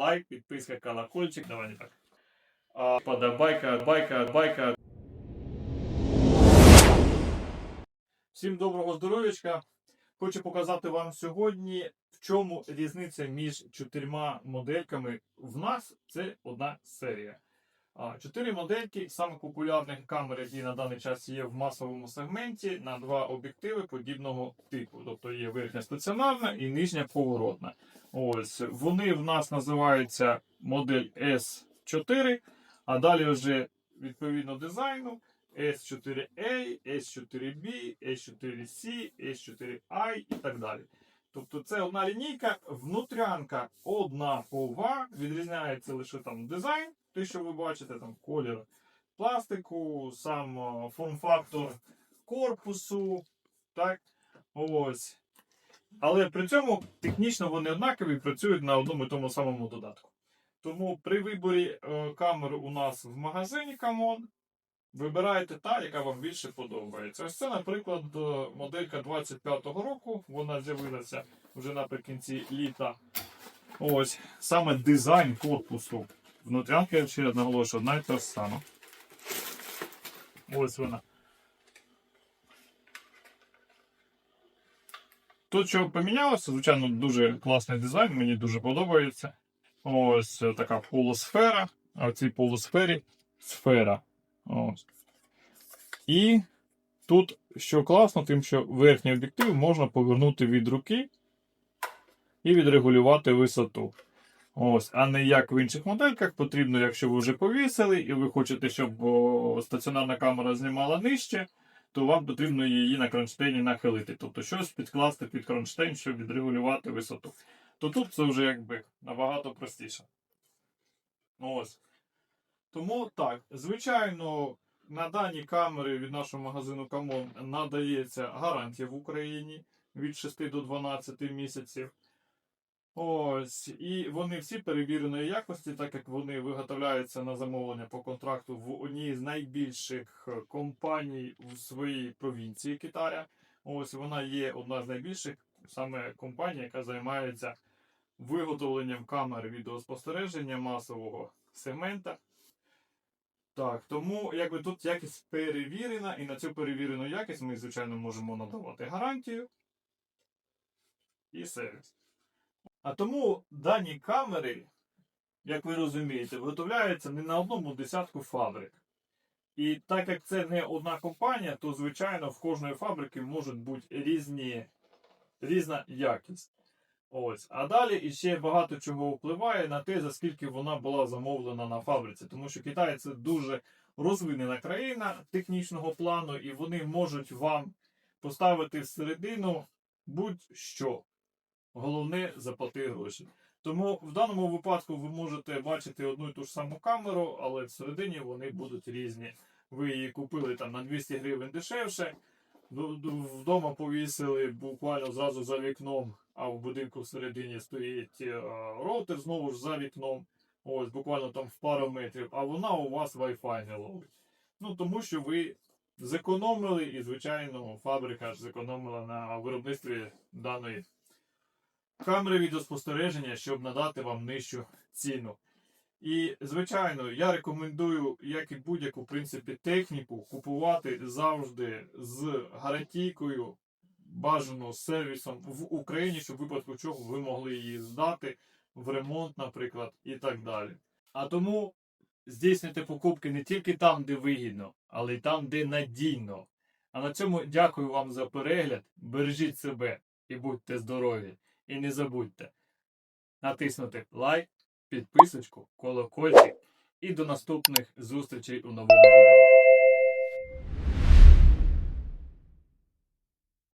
лайк, підписка, колокольчик. Давай не так. А, подобайка, байка, байка. Всім доброго здоров'ячка. Хочу показати вам сьогодні, в чому різниця між чотирма модельками. В нас це одна серія. Чотири модельки самих популярних камер, які на даний час є в масовому сегменті, на два об'єктиви подібного типу. Тобто є верхня стаціонарна і нижня поворотна. Ось вони в нас називаються модель S4, а далі вже відповідно дизайну S4A, S4B, S4C, S4I і так далі. Тобто це одна лінійка, внутрянка однакова, відрізняється лише там дизайн, те, що ви бачите, там колір пластику, сам е, форм-фактор корпусу. Так, ось. Але при цьому технічно вони однакові працюють на одному і тому самому додатку. Тому при виборі е, камер у нас в магазині Camon вибирайте та, яка вам більше подобається. Ось це, наприклад, е, моделька 25-го року. Вона з'явилася вже наприкінці літа. Ось саме дизайн корпусу. Внутрянка, я ще наголошую, одна і та ж сама. Ось вона. Тут що помінялося, звичайно, дуже класний дизайн, мені дуже подобається. Ось така полусфера, а в цій полусфері сфера. Ось. І тут, що класно, тим, що верхній об'єктив можна повернути від руки і відрегулювати висоту. Ось, а не як в інших модельках, потрібно, якщо ви вже повісили, і ви хочете, щоб о, стаціонарна камера знімала нижче, то вам потрібно її на кронштейні нахилити. Тобто щось підкласти під кронштейн, щоб відрегулювати висоту. То тут це вже якби набагато простіше. Ось. Тому так, звичайно, на дані камери від нашого магазину Camon надається гарантія в Україні від 6 до 12 місяців. Ось, і вони всі перевіреної якості, так як вони виготовляються на замовлення по контракту в одній з найбільших компаній у своїй провінції Китая. Ось вона є одна з найбільших саме компанія, яка займається виготовленням камер відеоспостереження масового сегмента. Так, тому якби тут якість перевірена, і на цю перевірену якість ми, звичайно, можемо надавати гарантію і сервіс. А тому дані камери, як ви розумієте, виготовляються не на одному десятку фабрик. І так як це не одна компанія, то звичайно в кожної фабрики можуть бути різні, різна якість. Ось. А далі іще багато чого впливає на те, за скільки вона була замовлена на фабриці. Тому що Китай це дуже розвинена країна технічного плану, і вони можуть вам поставити всередину будь-що. Головне заплати гроші. Тому в даному випадку ви можете бачити одну і ту ж саму камеру, але всередині вони будуть різні. Ви її купили там на 200 гривень дешевше, д- вдома повісили буквально зразу за вікном, а в будинку всередині стоїть е, роутер знову ж за вікном. Ось буквально там в пару метрів, а вона у вас Wi-Fi не ловить. Ну тому що ви зекономили, і, звичайно, фабрика ж зекономила на виробництві даної камери відеоспостереження, щоб надати вам нижчу ціну. І, звичайно, я рекомендую, як і будь-яку в принципі, техніку, купувати завжди з гарантійкою, бажано сервісом в Україні, щоб в випадку чого ви могли її здати в ремонт, наприклад, і так далі. А тому здійснюйте покупки не тільки там, де вигідно, але й там, де надійно. А на цьому дякую вам за перегляд. Бережіть себе і будьте здорові! І не забудьте натиснути лайк, підписочку, колокольчик і до наступних зустрічей у новому відео.